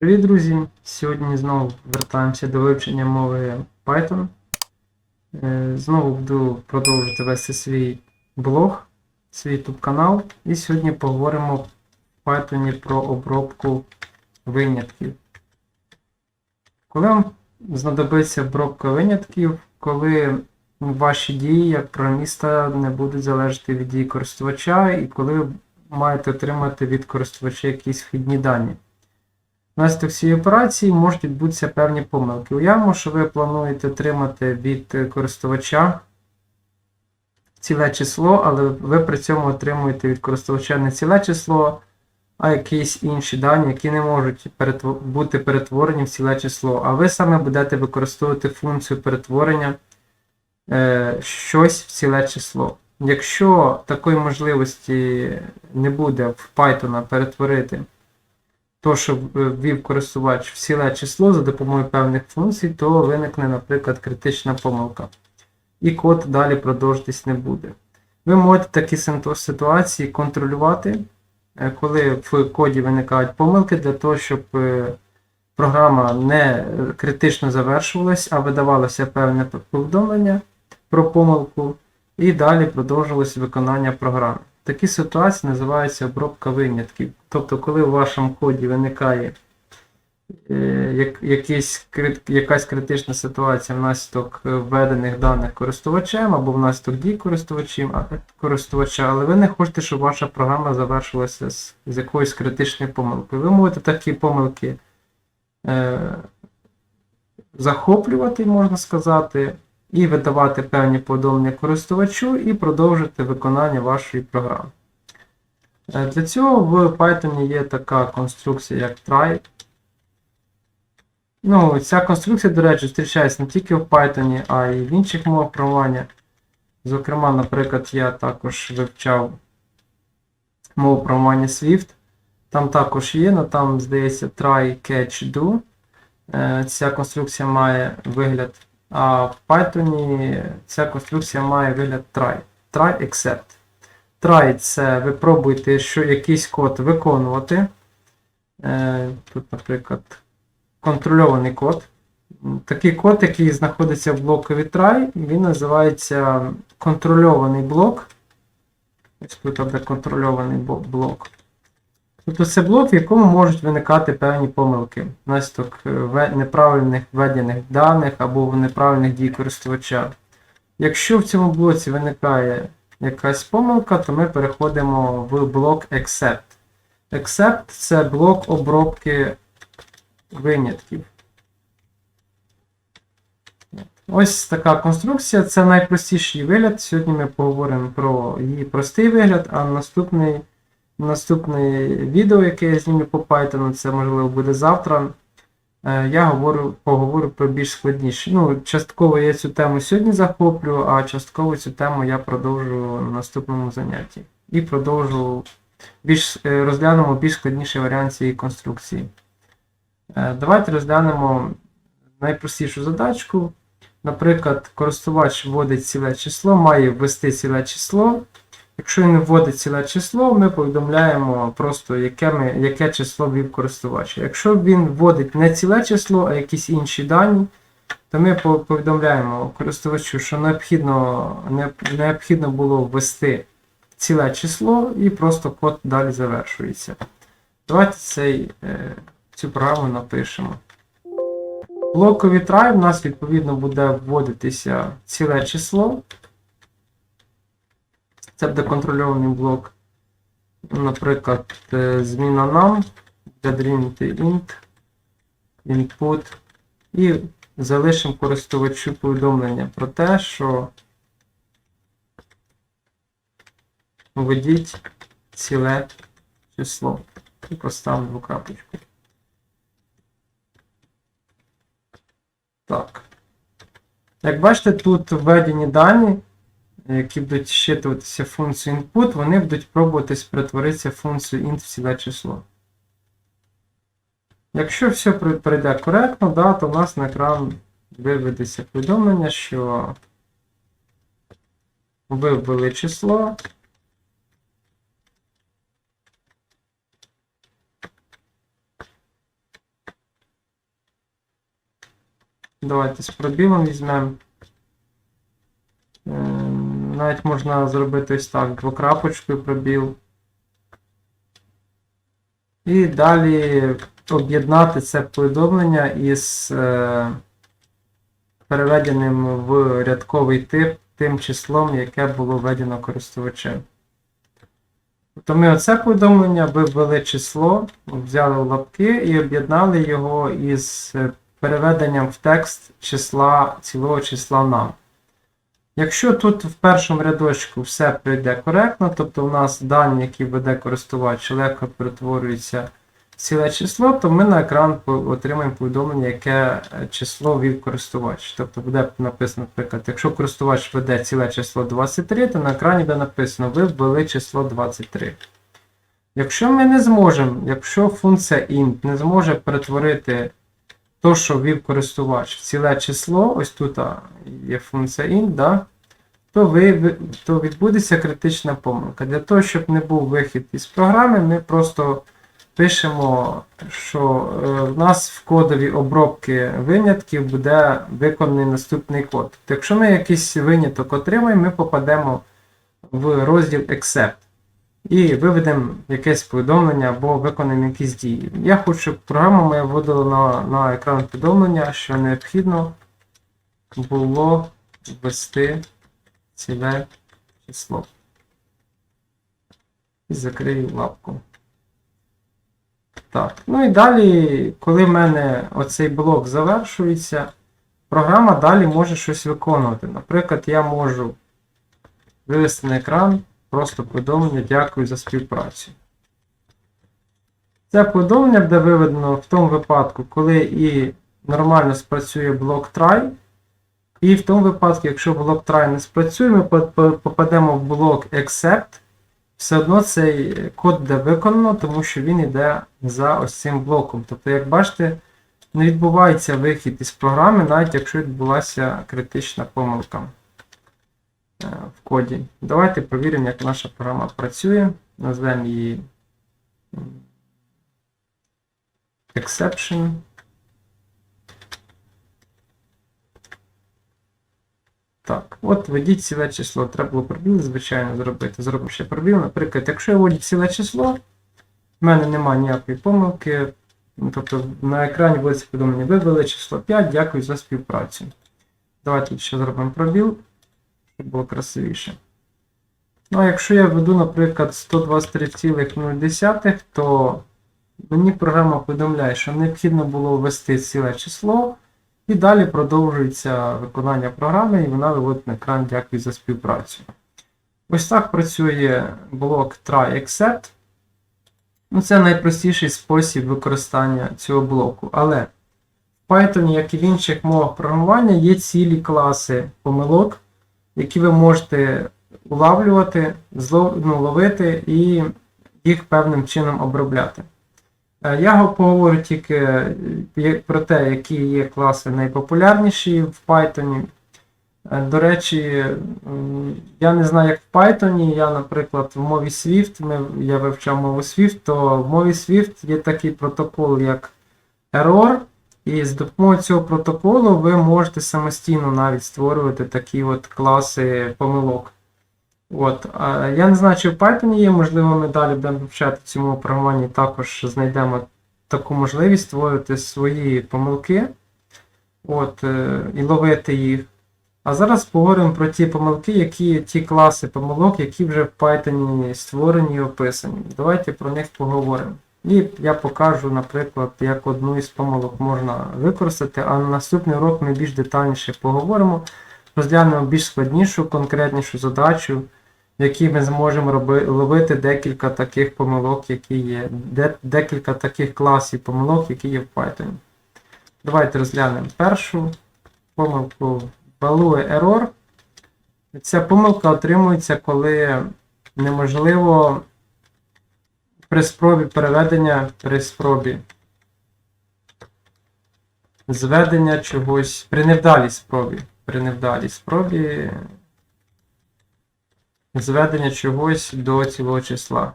Привіт, друзі! Сьогодні знову вертаємося до вивчення мови Python. Е, Знову буду продовжувати вести свій блог, свій YouTube канал. І сьогодні поговоримо в Python про обробку винятків. Коли вам знадобиться обробка винятків, коли ваші дії як програміста не будуть залежати від дій користувача, і коли ви маєте отримати від користувача якісь вхідні дані. Внаслідок цієї операції можуть відбутися певні помилки. Уявимо, що ви плануєте отримати від користувача ціле число, але ви при цьому отримуєте від користувача не ціле число, а якісь інші дані, які не можуть бути перетворені в ціле число. А ви саме будете використовувати функцію перетворення е, щось в ціле число. Якщо такої можливості не буде в Python перетворити то, що ввів користувач в ціле число за допомогою певних функцій, то виникне, наприклад, критична помилка. І код далі продовжитись не буде. Ви можете такі ситуації контролювати, е, коли в коді виникають помилки, для того, щоб е, програма не е, критично завершувалась, а видавалося певне повідомлення про помилку, і далі продовжувалося виконання програми. Такі ситуації називаються обробка винятків. Тобто, коли у вашому коді виникає е, як, якийсь, якась критична ситуація внаслідок введених даних користувачем або внаслідок дій користувачем, а- користувача, але ви не хочете, щоб ваша програма завершилася з, з якоюсь критичною помилкою. Ви можете такі помилки е, захоплювати, можна сказати, і видавати певні повідомлення користувачу, і продовжити виконання вашої програми. Е, Для цього в Python є така конструкція, як try. Ну, ця конструкція, до речі, зустрічається не тільки в Python, а й в інших мовах програмування. Зокрема, наприклад, я також вивчав мову програмування Swift. Там також є, але там, здається, try, catch, do. Е, Ця конструкція має вигляд. А в Python ця конструкція має вигляд try. Try except. Try це ви пробуєте що якийсь код виконувати. Е, Тут, наприклад, контрольований код. Такий код, який знаходиться в блокові try, він називається контрольований блок. Ось тут контрольований блок. Тобто це блок, в якому можуть виникати певні помилки внаслідок е, неправильних введених даних або неправильних дій користувача. Якщо в цьому блоці виникає якась помилка, то ми переходимо в блок Except. Except це блок обробки винятків. Ось така конструкція. Це найпростіший вигляд. Сьогодні ми поговоримо про її простий вигляд, а наступний, наступне відео, яке я зніму по Python, це можливо буде завтра. е, Я говорю, поговорю про більш складніші. Ну, частково я цю тему сьогодні захоплю, а частково цю тему я продовжу на наступному занятті. І продовжу більш, е, розглянемо більш складніший варіант цієї конструкції. Е, Давайте розглянемо найпростішу задачку. Наприклад, користувач вводить ціле число, має ввести ціле число. Якщо він вводить ціле число, ми повідомляємо просто, яке, ми, яке число ввів користувач. Якщо він вводить не ціле число, а якісь інші дані, то ми повідомляємо користувачу, що необхідно, не, необхідно було ввести ціле число і просто код далі завершується. Давайте цей, е, цю програму напишемо. Блокові try в нас відповідно буде вводитися ціле число. Це буде контрольований блок. Наприклад, е, зміна нам, буде int, input. І залишимо користувачу повідомлення про те, що введіть ціле число. І поставимо двокрапочку. Так. Як бачите, тут введені дані, які будуть щитуватися функцію input, вони будуть пробувати перетворитися в функцію int в ціле число. Якщо все пройде коректно, да, то в нас на екран виведеться повідомлення, що ви ввели число, Давайте з пробілом візьмемо. Навіть можна зробити ось так, двокрапочкою пробіл. І далі об'єднати це повідомлення із е, переведеним в рядковий тип тим числом, яке було введено користувачем. Тобто ми оце повідомлення ви ввели число, взяли лапки і об'єднали його із е, переведенням в текст числа, цілого числа нам. Якщо тут в першому рядочку все пройде коректно, тобто у нас дані, які веде користувач, легко перетворюються в ціле число, то ми на екран отримаємо повідомлення, яке е, число ввів користувач. Тобто буде написано, наприклад, якщо користувач веде ціле число 23, то на екрані буде написано ви ввели число 23. Якщо ми не зможемо, якщо функція int не зможе перетворити то, що ввів користувач в ціле число, ось тут є функція int, да, то, ви- то відбудеться критична помилка. Для того, щоб не був вихід із програми, ми просто пишемо, що е, в нас в кодові обробки винятків буде виконаний наступний код. Тобто, якщо ми якийсь виняток отримаємо, ми попадемо в розділ Except і виведемо якесь повідомлення або виконаємо якісь дії. Я хочу, щоб програма моя вводила на, на екран повідомлення, що необхідно було ввести ціле число. І закрию лапку. Так, ну і далі, коли в мене оцей блок завершується, програма далі може щось виконувати. Наприклад, я можу вивести на екран просто повідомлення дякую за співпрацю. Це повідомлення буде виведено в тому випадку, коли і нормально спрацює блок try, і в тому випадку, якщо блок try не спрацює, ми по- по- попадемо в блок except, все одно цей код буде виконано, тому що він йде за ось цим блоком. Тобто, як бачите, не відбувається вихід із програми, навіть якщо відбулася критична помилка в коді. Давайте провіримо, як наша програма працює. Назвемо її exception. Так, от введіть ціле число. Треба було пробіл, звичайно, зробити. Зробимо ще пробіл. Наприклад, якщо я вводю ціле число, в мене немає ніякої помилки. Тобто на екрані вводиться повідомлення вивели число 5, дякую за співпрацю. Давайте ще зробимо пробіл, щоб було красивіше. Ну, а якщо я введу, наприклад, 123,0, то мені програма повідомляє, що необхідно було ввести ціле число, і далі продовжується виконання програми, і вона виводить на екран дякую за співпрацю. Ось так працює блок try except. Ну, це найпростіший спосіб використання цього блоку. Але в Python, як і в інших мовах програмування, є цілі класи помилок, які ви можете улавлювати, ну, ловити і їх певним чином обробляти. Е, Я го- поговорю тільки е, про те, які є класи найпопулярніші в Python. Е, До речі, я не знаю, як в Python, я, наприклад, в мові Swift, ми, я вивчав мову Swift, то в мові Swift є такий протокол, як Error, і з допомогою цього протоколу ви можете самостійно навіть створювати такі от класи помилок. От, я не знаю, чи в Python є, можливо, ми далі будемо вивчати в цьому програмуванні, також знайдемо таку можливість створити свої помилки от, е, і ловити їх. А зараз поговоримо про ті помилки, які ті класи помилок, які вже в Python створені і описані. Давайте про них поговоримо. І я покажу, наприклад, як одну із помилок можна використати, а на наступний урок ми більш детальніше поговоримо, розглянемо більш складнішу, конкретнішу задачу, в якій ми зможемо роби, ловити декілька таких помилок, які є, де, декілька таких класів помилок, які є в Python. Давайте розглянемо першу помилку value error. Ця помилка отримується, коли неможливо при спробі переведення при спробі зведення чогось при невдалій спробі. При невдалій спробі зведення чогось до цілого числа.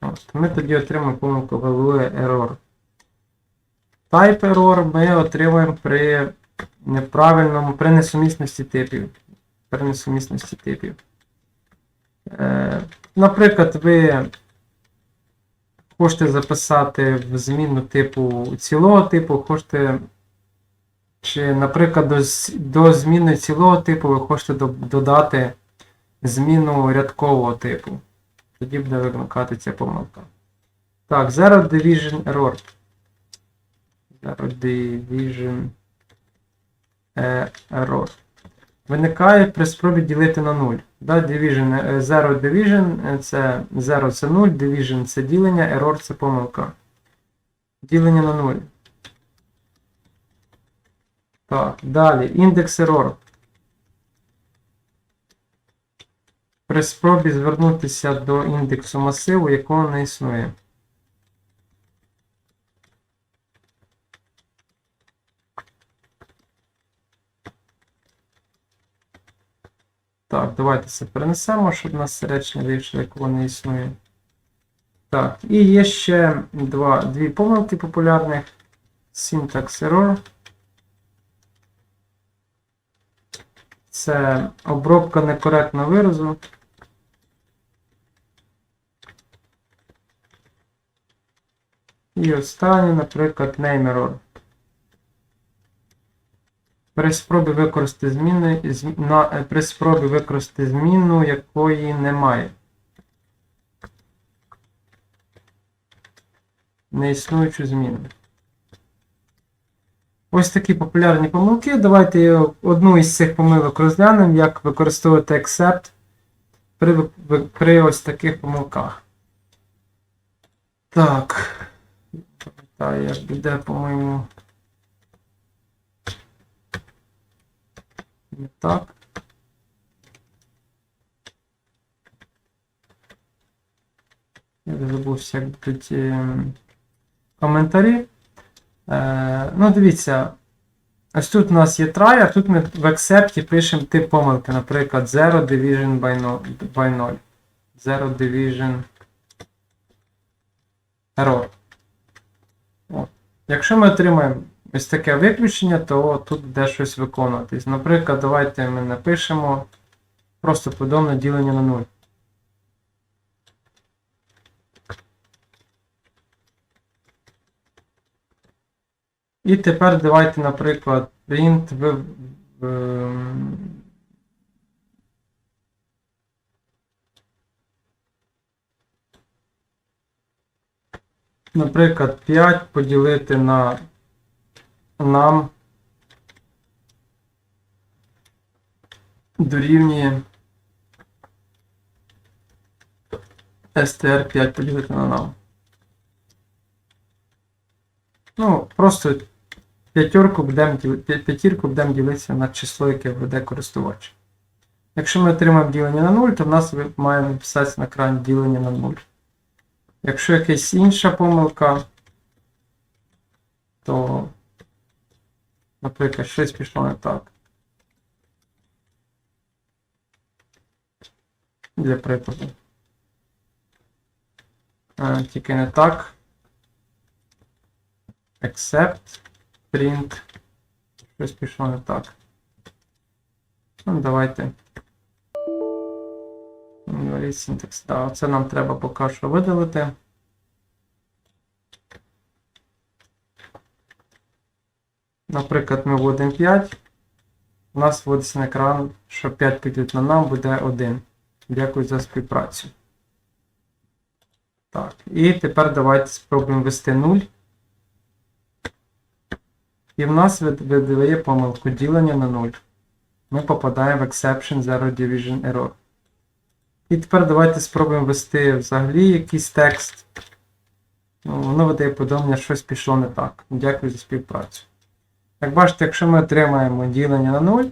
От. ми тоді отримаємо помилку value error. Type error ми отримуємо при неправильному, при несумісності типів. При несумісності типів. Е, наприклад, ви хочете записати в зміну типу цілого типу, хочете. Чи, наприклад, до, до зміни цілого типу ви хочете до- додати зміну рядкового типу. Тоді буде виникати ця помилка. Так, Zero Division Error. Zero Division е, Error. Виникає при спробі ділити на 0. Да, division, е, Zero Division е, це 0 це 0, Division це ділення, Error це помилка. Ділення на 0. Так, далі. Індекс error. При спробі звернутися до індексу масиву, якого не існує. Так, давайте це перенесемо, щоб у нас речення вийшло, якого не існує. Так, і є ще два, дві помилки популярних. Syntax error. Це обробка некоректного виразу. І останнє, наприклад, name error. При спробі використати зміни, на, е, при спробі використати зміну, якої немає. Неіснуючу зміну. Ось такі популярні помилки. Давайте одну із цих помилок розглянемо, як використовувати except при, при ось таких помилках. Так. Пам'ятаю, як буде, по-моєму. Не так. Я вже забувся, як будуть ем, коментарі. Е, ну, дивіться. Ось тут у нас є try, а тут ми в accept пишемо тип помилки, наприклад, 0 division by 0. By 0. 0 division error. От. Якщо ми отримаємо ось таке виключення, то тут буде щось виконуватись. Наприклад, давайте ми напишемо просто подобне ділення на 0. І тепер давайте, наприклад, print в, ем, наприклад, 5 поділити на нам дорівнює str 5 поділити на нам. Ну, просто п'ятерку будемо п'ятірку будемо ділитися на число, яке введе користувач. Якщо ми отримаємо ділення на 0, то в нас має написатися на екрані ділення на 0. Якщо якась інша помилка, то, наприклад, щось пішло не так. Для прикладу. Е, Тільки не так. Except print. Щось пішло не так. Ну, давайте. Syntax. Да, це нам треба поки що видалити. Наприклад, ми вводимо 5. У нас вводиться на екран, що 5 підуть на нам буде 1. Дякую за співпрацю. Так, і тепер давайте спробуємо ввести 0. І в нас видає помилку ділення на 0. Ми попадаємо в exception zero division error. І тепер давайте спробуємо ввести взагалі якийсь текст. Ну, воно видає повідомлення, щось пішло не так. Дякую за співпрацю. Як бачите, якщо ми отримаємо ділення на 0,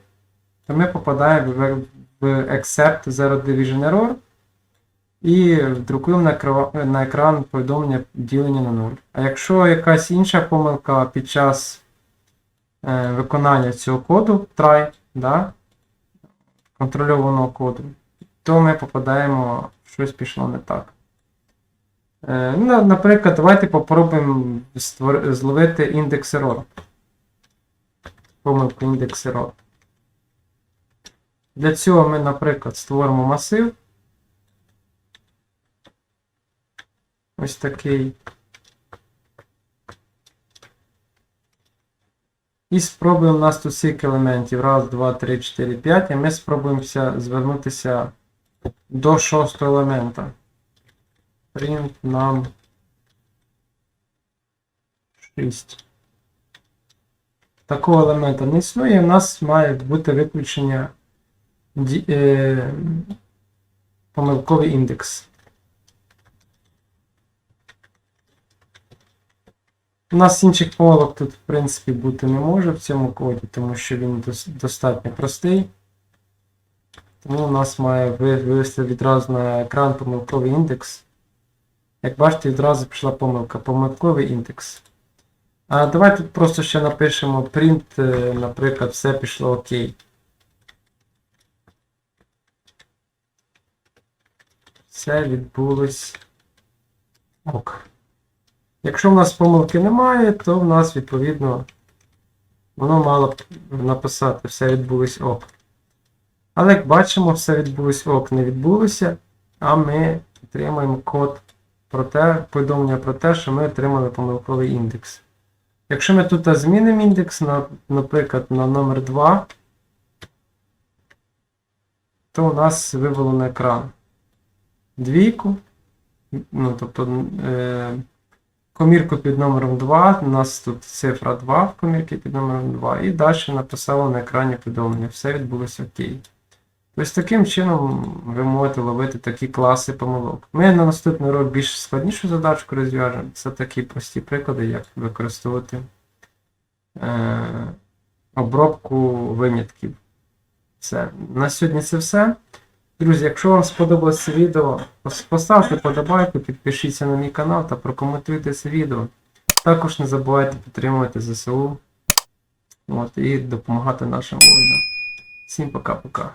то ми попадаємо в, в accept zero division error і друкуємо на, екран повідомлення ділення на 0. А якщо якась інша помилка під час е, виконання цього коду, try, да, контрольованого коду, то ми попадаємо, щось пішло не так. Е, ну, наприклад, давайте попробуємо зловити індекс error. Помилку індекс error. Для цього ми, наприклад, створимо масив. Ось такий. І спробуємо у нас тут стільки елементів. Раз, два, три, чотири, п'ять. І ми спробуємося звернутися до шостого елемента. Print нам 6. Такого елемента не існує. У нас має бути виключення е, помилковий індекс. У нас інших помилок тут, в принципі, бути не може в цьому коді, тому що він достатньо простий. Тому у нас має вивести відразу на екран помилковий індекс. Як бачите, відразу пішла помилка. Помилковий індекс. А давай тут просто ще напишемо print, е, наприклад, все пішло окей. Все відбулось ок. Якщо в нас помилки немає, то в нас відповідно воно мало б написати все відбулось ок. Але як бачимо, все відбулось ок, не відбулося, а ми отримаємо код про те, повідомлення про те, що ми отримали помилковий індекс. Якщо ми тут змінимо індекс, на, наприклад, на номер 2, то у нас вивело на екран двійку, ну, тобто е, комірку під номером 2, у нас тут цифра 2 в комірці під номером 2, і далі написало на екрані повідомлення, все відбулося окей. Ось таким чином ви можете ловити такі класи помилок. Ми на наступний урок більш складнішу задачку розв'яжемо. Це такі прості приклади, як використовувати е, обробку винятків. Все. На сьогодні це все. Друзі, якщо вам сподобалось це відео, поставте подобайку, підпишіться на мій канал та прокоментуйте це відео. Також не забувайте підтримувати ЗСУ от, і допомагати нашим воїнам. Всім пока-пока.